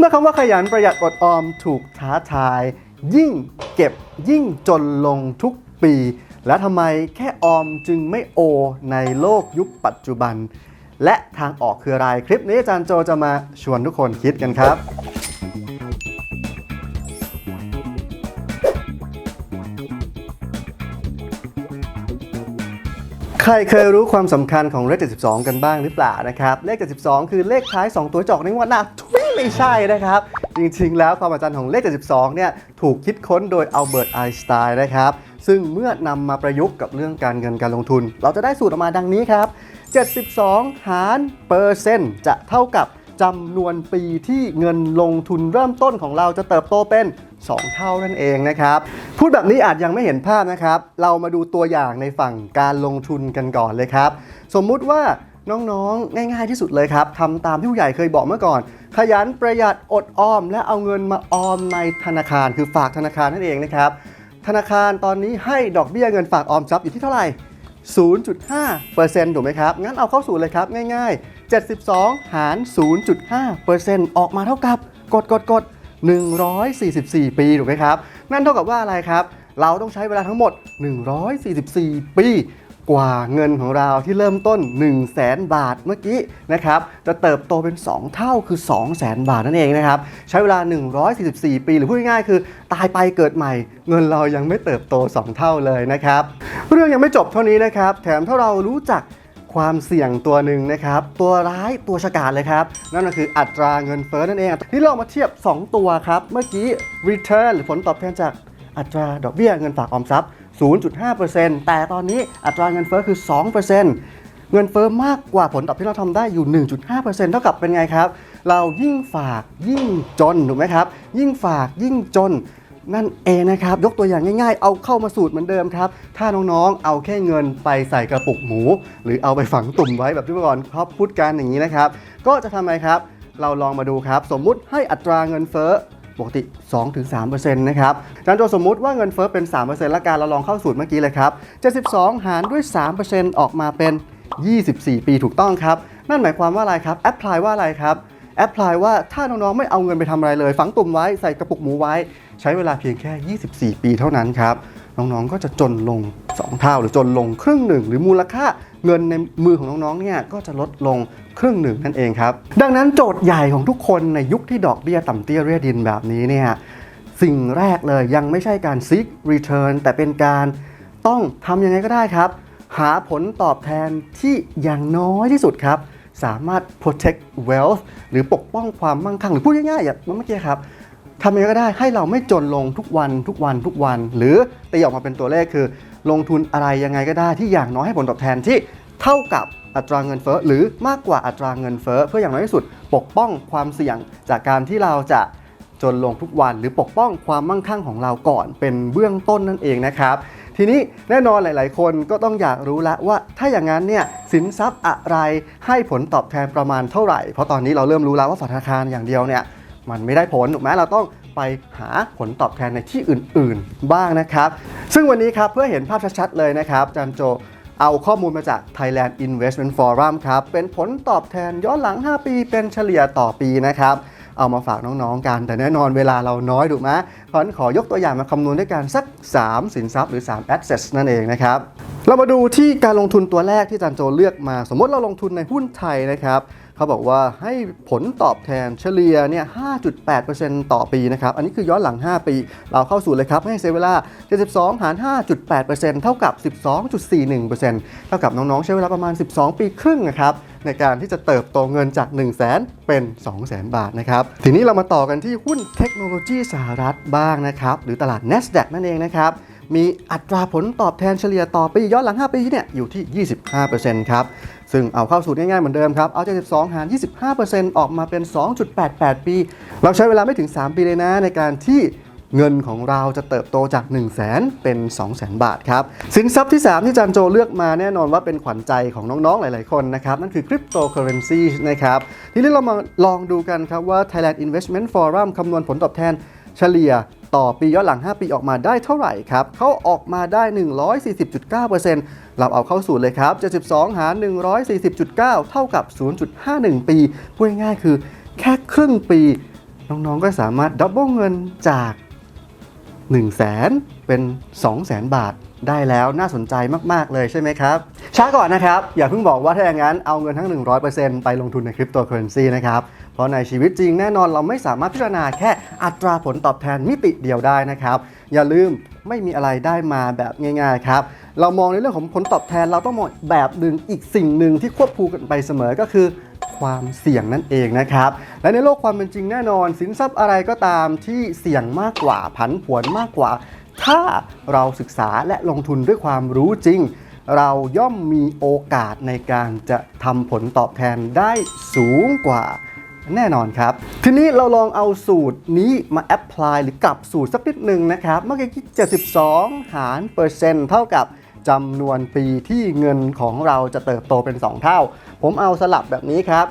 เมื่อคำว่าขยันประหยัดอดออมถูกท้าทาย ยิ่งเก็บยิ่งจนลงทุกปี และทำไมแค่ออมจึงไม่โอในโลกยุคปัจจุบัน และทางออกคืออะไรคลิปนี้อาจารย์โจจะมาชวนทุกคนคิดกันครับใครเคยรู้ความสำคัญของเลข 72 กันบ้างหรือเปล่านะครับ เลข 72 คือเลขท้าย 2 ตัวจอกในงวดหน้าทุย ไม่ใช่นะครับ จริงๆ แล้วความอาจารย์ของเลข 72 เนี่ยถูกคิดค้นโดยอัลเบิร์ตไอน์สไตน์นะครับ ซึ่งเมื่อนำมาประยุกต์กับเรื่องการเงินการลงทุน เราจะได้สูตรออกมาดังนี้ครับ 72 หารเปอร์เซ็นต์จะเท่ากับจำนวนปีที่เงินลงทุนเริ่มต้นของเราจะเติบโตเป็น 2 เท่านั่นเองนะครับ พูดแบบนี้อาจยังไม่เห็นภาพนะครับ เรามาดูตัวอย่างในฝั่งการลงทุนกันก่อนเลยครับ สมมุติว่า น้องๆ ง่ายๆที่สุดเลยครับทำตามที่ผู้ใหญ่เคยบอกเมื่อก่อน ขยันประหยัดอดออม และเอาเงินมาออมในธนาคาร คือฝากธนาคารนั่นเองนะครับธนาคารตอนนี้ให้ดอกเบี้ยเงินฝากออมทรัพย์อยู่ที่เท่าไหร่ 0.5%ถูกไหมครับ งั้นเอาเข้าสู่เลยครับ ง่ายๆ 72 หาร 0.5%ออกมาเท่ากับ กดกดกด144 ปีถูกไหมครับ นั่นเท่ากับว่าอะไรครับ เราต้องใช้เวลาทั้งหมด 144 ปี กว่าเงินของเราที่เริ่มต้น 1 0 0 0 0แบาทเมื่อกี้นะครับจะเติบโตเป็น 2 เท่าคือ 2 0 0แสนบาทนั่นเองนะครับใช้เวลา 144 ปีหรือพูดง่ายๆคือ ตายไปเกิดใหม่ เงินเรายังไม่เติบโต 2 เท่าเลยนะครับเรื่องยังไม่จบเท่านี้นะครับแถมถ้าเรารู้จักความเสี่ยงตัวหนึ่งนะครับตัวร้ายตัวฉกาจเลยครับ นั่นก็คืออัตราเงินเฟ้อนั่นเองที่เรามาเทียบ 2 ตัวครับ เมื่อกี้ return หรือผลตอบแทนจากอัตราดอกเบี้ยเงินฝากออมทรัพย์ 0.5%แต่ตอนนี้อัตราเงินเฟ้อคือ 2%เงินเฟ้อมากกว่าผลตอบที่เราทำได้อยู่ 1.5%เท่ากับเป็นไงครับ เรายิ่งฝากยิ่งจนถูกไหมครับ ยิ่งฝากยิ่งจน นั่นเองนะครับ ยกตัวอย่างง่ายๆ เอาเข้ามาสูตรเหมือนเดิมครับ ถ้าน้องๆ เอาแค่เงินไปใส่กระปุกหมู หรือเอาไปฝังตุ่มไว้แบบที่เมื่อก่อนเขาพูดกันอย่างนี้นะครับ ก็จะทำไมครับ เราลองมาดูครับ สมมุติให้อัตราเงินเฟ้อ ปกติ 2-3%นะครับอาจารย์โจสมมุติว่าเงินเฟ้อเป็น 3%ละกันเราลองเข้าสูตรเมื่อกี้เลยครับ 72 หารด้วย 3%ออกมาเป็น 24 ปีถูกต้องครับ นั่นหมายความว่าอะไรครับแอพพลายว่าอะไรครับแอพพลายว่าถ้าน้องๆไม่เอาเงินไปทำอะไรเลย ฝังตุ่มไว้ใส่กระปุกหมูไว้ ใช้เวลาเพียงแค่ 24 ปีเท่านั้นครับ น้องๆก็จะจนลง 2 เท่าหรือจนลงครึ่งหนึ่ง หรือมูลค่าเงินในมือของน้องๆเนี่ยก็จะลดลง ครึ่งหนึ่งนั่นเองครับ ดังนั้นโจทย์ใหญ่ของทุกคนในยุคที่ดอกเบี้ยต่ำเตี้ยเรียดินแบบนี้เนี่ยสิ่งแรกเลยยังไม่ใช่การ seek return แต่เป็นการต้องทำยังไงก็ได้ครับ หาผลตอบแทนที่อย่างน้อยที่สุดครับ สามารถ protect wealth หรือปกป้องความมั่งคั่ง หรือพูดง่ายๆอย่างเมื่อกี้ครับทำยังไงก็ได้ให้เราไม่จนลงทุกวันทุกวันทุกวัน หรือตีออกมาเป็นตัวเลขคือ ลงทุนอะไรยังไงก็ได้ที่อย่างน้อยให้ผลตอบแทนที่เท่ากับ อัตราเงินเฟ้อหรือมากกว่าอัตราเงินเฟ้อเพื่ออย่างน้อยที่สุด ปกป้องความเสี่ยงจากการที่เราจะจนลงทุกวันหรือปกป้องความมั่งคั่งของเราก่อนเป็นเบื้องต้นนั่นเองนะครับ ทีนี้แน่นอนหลาย ๆ คนก็ต้องอยากรู้ล้วว่า ถ้าอย่างนั้นเนี่ยสินทรัพย์อะไรให้ผลตอบแทนประมาณเท่าไหร่ เพราะตอนนี้เราเริ่มรู้แล้วว่าฝากธนาคารอย่างเดียวเนี่ยมันไม่ได้ผลถูกไหมเราต้องไปหาผลตอบแทนในที่อื่น ๆ บ้างนะครับ ซึ่งวันนี้ครับเพื่อเห็นภาพชัด ๆ เลยนะครับจารย์โจ เอาข้อมูลมาจาก Thailand Investment Forum ครับ เป็นผลตอบแทนย้อนหลัง 5 ปีเป็นเฉลี่ยต่อปีนะครับ เอามาฝากน้องๆกัน แต่แน่นอนเวลาเราน้อยถูกไหมเพราะฉะนั้นขอยกตัวอย่างมาคำนวณด้วยกันสัก 3 สินทรัพย์หรือ 3 assets นั่นเองนะครับ เรามาดูที่การลงทุนตัวแรกที่จานโจเลือกมา สมมติเราลงทุนในหุ้นไทยนะครับ เขาบอกว่าให้ผลตอบแทนเฉลี่ยเนี่ย 5.8%ต่อปีนะครับ อันนี้คือย้อนหลัง 5 ปี เราเข้าสู่เลยครับ ให้เซเวลา72 หาร 5.8%เท่ากับ 12.41%เท่ากับน้องๆ ใช้เวลาประมาณ 12 ปีครึ่งนะครับในการที่จะเติบโตเงินจาก 1 0 0 0 0แเป็น 2 0 0 0 0 0บาทนะครับ ทีนี้เรามาต่อกันที่หุ้นเทคโนโลยีสหรัฐบ้างนะครับ หรือตลาด NASDAQ นั่นเองนะครับ มีอัตราผลตอบแทนเฉลี่ยต่อปีย้อนหลัง 5 ปีเนี่ยอยู่ที่ 25%ครับ ซึ่งเอาเข้าสูตรง่ายๆเหมือนเดิมครับ เอา72หาร 25%ออกมาเป็น 2.88 ปี เราใช้เวลาไม่ถึง 3 ปีเลยนะในการที่เงินของเราจะเติบโตจาก 1 0 0 0 0แเป็น 2 0 0 0 0 0 บาทครับ สินทรัพย์ที่ 3 ที่จันโจเลือกมาแน่นอนว่าเป็นขวัญใจของน้องๆ หลายๆ คนนะครับ นั่นคือคริปโตเคอเรนซีนะครับทีนี้เรามาลองดูกันครับว่า Thailand Investment Forum คำนวณผลตอบแทนเฉลี่ย ต่อปีย้อนหลัง 5 ปีออกมาได้เท่าไหร่ครับเขาออกมาได้ 140.9%เราเอาเข้าสูตรเลยครับ 72 หาร 140.9 เท่ากับ 0.51 ปี พูดง่ายๆคือแค่ครึ่งปี น้องๆก็สามารถดับเบิลเงินจาก 1 0 0 0 0แสนเป็น2 0 0แสนบาทได้แล้วน่าสนใจมาก ๆ เลยใช่ไหมครับ ช้าก่อนนะครับ อย่าเพิ่งบอกว่าถ้าอย่างนั้นเอาเงินทั้ง 100%ไปลงทุนในคริปโตเคอเรนซีนะครับ เพราะในชีวิตจริงแน่นอนเราไม่สามารถพิจารณาแค่อัตราผลตอบแทนมิติเดียวได้นะครับ อย่าลืมไม่มีอะไรได้มาแบบง่ายๆครับ เรามองในเรื่องของผลตอบแทนเราต้องมองแบบหนึ่งอีกสิ่งหนึ่งที่ควบคู่กันไปเสมอก็คือความเสี่ยงนั่นเองนะครับ และในโลกความเป็นจริงแน่นอน สินทรัพย์อะไรก็ตามที่เสี่ยงมากกว่าผันผวนมากกว่า ถ้าเราศึกษาและลงทุนด้วยความรู้จริง เราย่อมมีโอกาสในการจะทำผลตอบแทนได้สูงกว่า แน่นอนครับ ทีนี้เราลองเอาสูตรนี้มาแอพพลายหรือกลับสูตรสักนิดหนึ่งนะครับ เมื่อกี้ 72 หารเปอร์เซ็นต์เท่ากับจำนวนปีที่เงินของเราจะเติบโตเป็น 2 เท่า ผมเอาสลับแบบนี้ครับ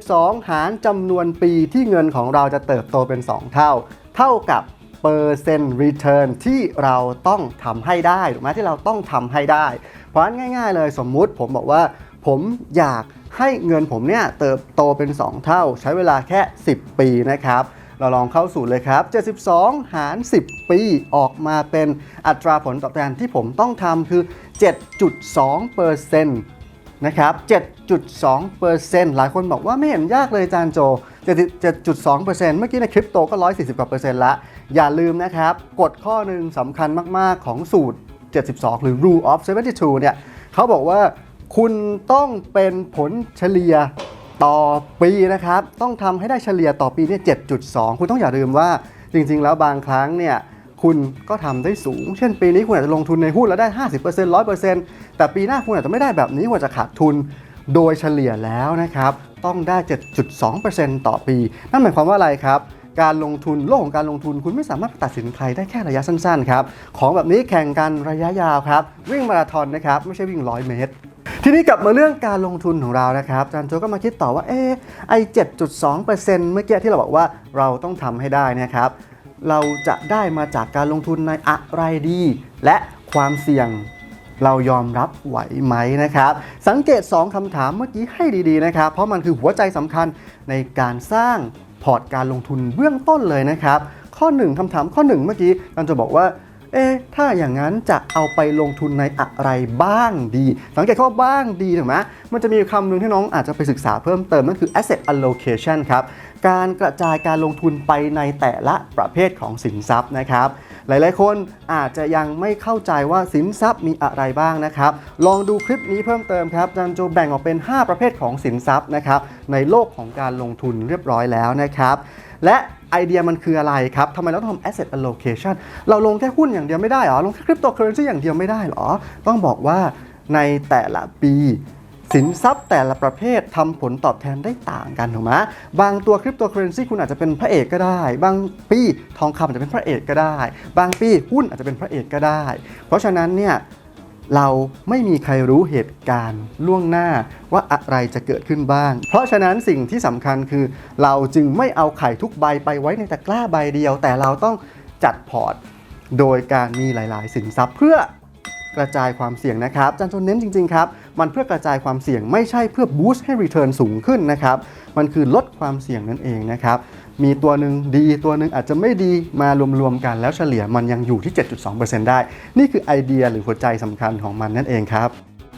72 หารจำนวนปีที่เงินของเราจะเติบโตเป็น 2 เท่า เท่ากับเปอร์เซ็นต์รีเทิร์นที่เราต้องทำให้ได้ถูกไหมที่เราต้องทำให้ได้ เพราะงั้นง่าย ๆ เลยสมมุติผมบอกว่าผมอยาก ให้เงินผมเนี่ยเติบโตเป็น 2 เท่า ใช้เวลาแค่ 10 ปีนะครับเราลองเข้าสูตรเลยครับ 72 หาร 10 ปี ออกมาเป็นอัตราผลตอบแทนที่ผมต้องทำคือ 7.2เปอร์เซ็นต์นะครับ 7.2เปอร์เซ็นต์หลายคนบอกว่าไม่เห็นยากเลยจานโจ 7.2เปอร์เซ็นต์เมื่อกี้ในคริปโตก็ 140 กว่าเปอร์เซ็นต์ละ อย่าลืมนะครับ กฎข้อหนึ่งสำคัญมาก ๆ ของสูตร 72 หรือ rule of 72 เนี่ยเขาบอกว่า คุณต้องเป็นผลเฉลี่ยต่อปีนะครับ ต้องทำให้ได้เฉลี่ยต่อปีเนี่ย7.2 คุณต้องอย่าลืมว่าจริง ๆ แล้วบางครั้งเนี่ยคุณก็ทำได้สูง เช่นปีนี้คุณอาจจะลงทุนในหุ้นแล้วได้ 50% 100%แต่ปีหน้าคุณอาจจะไม่ได้แบบนี้คุณอาจจะขาดทุนโดยเฉลี่ยแล้วนะครับ ต้องได้ 7.2%ต่อปี นั่นหมายความว่าอะไรครับ การลงทุนโลกของการลงทุนคุณไม่สามารถตัดสินใครได้แค่ระยะสั้นๆครับ ของแบบนี้แข่งกันระยะยาวครับ วิ่งมาราธอนนะครับ ไม่ใช่วิ่ง 100 เมตร ทีนี้กลับมาเรื่องการลงทุนของเรานะครับอาจารย์โจก็มาคิดต่อว่า เอ๊ไอ้7.2%เมื่อกี้ที่เราบอกว่าเราต้องทำให้ได้นะครับ เราจะได้มาจากการลงทุนในอะไรดี และความเสี่ยงเรายอมรับไหวไหมนะครับ สังเกต 2คำถามเมื่อกี้ให้ดีๆนะครับ เพราะมันคือหัวใจสำคัญในการสร้างพอร์ตการลงทุนเบื้องต้นเลยนะครับ ข้อ 1คำถามข้อ 1 เมื่อกี้เราจะบอกว่า เอ๊ถ้าอย่างนั้นจะเอาไปลงทุนในอะไรบ้างดี สังเกตคำว่าบ้างดีถูกไหมมันจะมีคำหนึ่งที่น้องอาจจะไปศึกษาเพิ่มเติมนั่นคือ asset allocation ครับการกระจายการลงทุนไปในแต่ละประเภทของสินทรัพย์นะครับ หลายๆ คนอาจจะยังไม่เข้าใจว่าสินทรัพย์มีอะไรบ้างนะครับ ลองดูคลิปนี้เพิ่มเติมครับจันโจแบ่งออกเป็น 5 ประเภทของสินทรัพย์นะครับในโลกของการลงทุนเรียบร้อยแล้วนะครับ และไอเดียมันคืออะไรครับทำไมเราต้องทำ asset allocation เราลงแค่หุ้นอย่างเดียวไม่ได้หรอ ลงแค่คริปโตเคอเรนซีอย่างเดียวไม่ได้หรอ ต้องบอกว่าในแต่ละปีสินทรัพย์แต่ละประเภททำผลตอบแทนได้ต่างกันถูกไหมบางตัวคริปโตเคอเรนซีคุณอาจจะเป็นพระเอกก็ได้ บางปีทองคำอาจจะเป็นพระเอกก็ได้ บางปีหุ้นอาจจะเป็นพระเอกก็ได้ เพราะฉะนั้นเนี่ย เราไม่มีใครรู้เหตุการณ์ล่วงหน้าว่าอะไรจะเกิดขึ้นบ้าง เพราะฉะนั้นสิ่งที่สำคัญคือ เราจึงไม่เอาไข่ทุกใบไปไว้ในตะกร้าใบเดียว แต่เราต้องจัดพอร์ต โดยการมีหลาย ๆ สินทรัพย์เพื่อกระจายความเสี่ยงนะครับอาจันทนเน้นจริง ๆ ครับ มันเพื่อกระจายความเสี่ยงไม่ใช่เพื่อบูสต์ให้รีเทิร์นสูงขึ้นนะครับ มันคือลดความเสี่ยงนั่นเองนะครับ มีตัวหนึ่งดีตัวหนึ่งอาจจะไม่ดีมารวมๆกันแล้วเฉลี่ยมันยังอยู่ที่ 7.2%ได้ นี่คือไอเดียหรือหัวใจสำคัญของมันนั่นเองครับ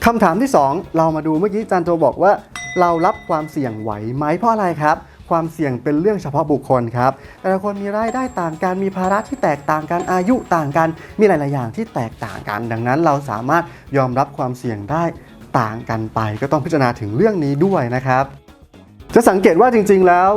คำถามที่ 2 เรามาดูเมื่อกี้จันโจบอกว่า เรารับความเสี่ยงไหวไหมเพราะอะไรครับความเสี่ยงเป็นเรื่องเฉพาะบุคคลครับ แต่ละคนมีรายได้ต่างกัน มีภาระที่แตกต่างกัน อายุต่างกัน มีหลาย ๆ อย่างที่แตกต่างกัน ดังนั้นเราสามารถยอมรับความเสี่ยงได้ต่างกันไป ก็ต้องพิจารณาถึงเรื่องนี้ด้วยนะครับ จะสังเกตว่าจริง ๆ แล้ว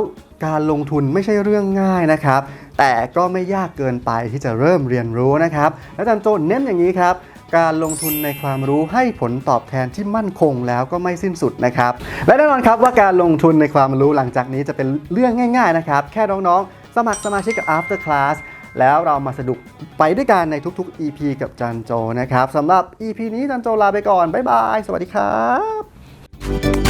การลงทุนไม่ใช่เรื่องง่ายนะครับ แต่ก็ไม่ยากเกินไปที่จะเริ่มเรียนรู้นะครับ และอาจารย์โจเน้นอย่างนี้ครับการลงทุนในความรู้ให้ผลตอบแทนที่มั่นคงแล้วก็ไม่สิ้นสุดนะครับ และแน่นอนครับว่าการลงทุนในความรู้หลังจากนี้จะเป็นเรื่องง่ายๆนะครับ แค่น้องๆ สมัครสมาชิกกับ After Class แล้วเรามาสนุกไปด้วยกันในทุกๆ EP กับจันโจนะครับสำหรับ EP นี้จันโจลาไปก่อน บ๊ายบาย สวัสดีครับ